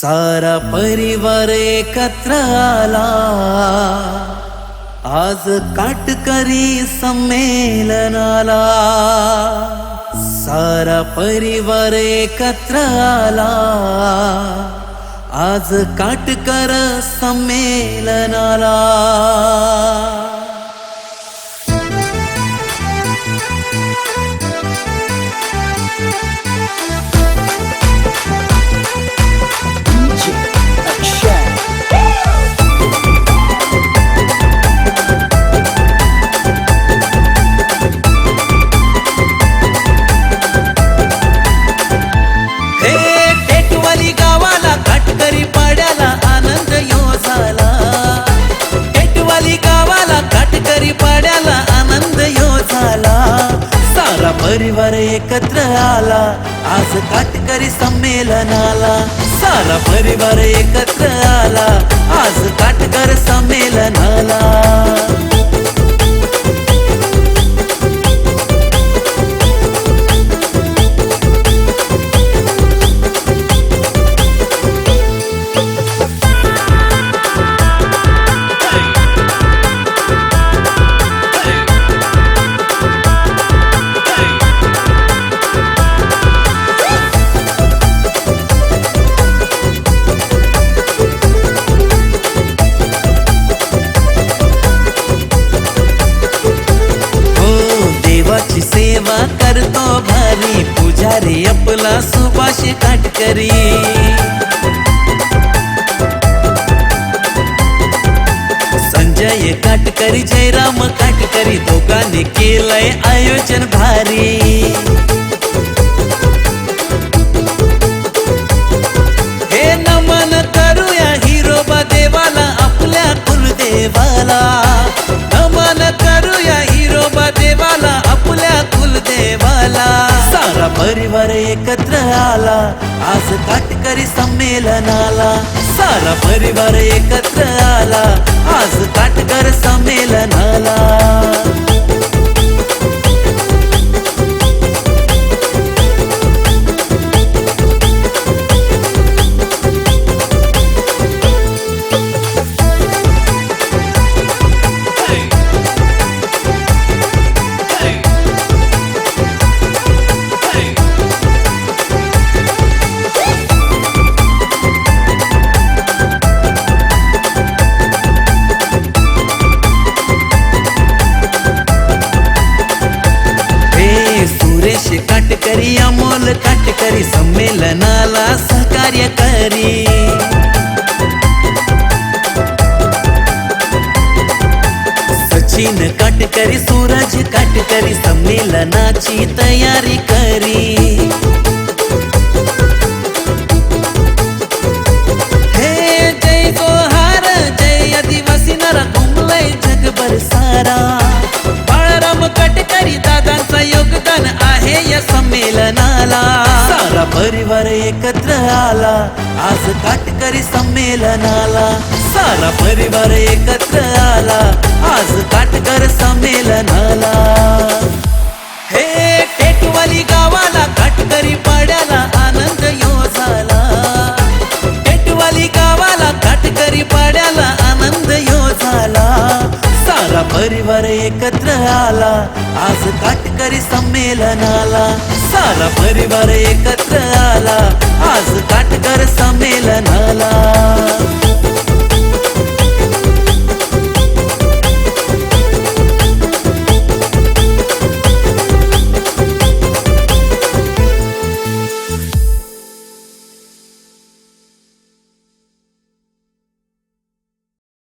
सारा परिवार एकत्र आला. आज काटकरी संमेलनाला सारा परिवार एकत्र आला. आज काटकर संमेलनाला परिवार एकत्र आला. आज काटकरी संमेलनाला. सारा परिवार एकत्र आला. आज काटकर संमेलनाला. सुभाष काटकरी संजय काटकरी जयराम काटकरी दोघांनी केलंय आयोजन भारी। परिवार एकत्र आला. आज काटकरी संमेलनाला सारा परिवार एकत्र शेतकरी संमेलनाला सहकार्य करी. सचिन काटकरी सूरज काटकरी संमेलनाची तयारी करी. परिवार एकत्र आला. आज काटकरी संमेलनाला. सारा परिवार एकत्र आला. आज काटकर संमेलनाला. हे टेटवाली गावाला काटकरी पाड्याला आनंद यो झाला. टेटवाली गावाला काटकरी पाड्याला आनंद यो झाला. सारा परिवार एकत्र आला. आज काटकरी संमेलनाला. सारा परिवार एकत्र आला. आज काटकर संमेलनाला.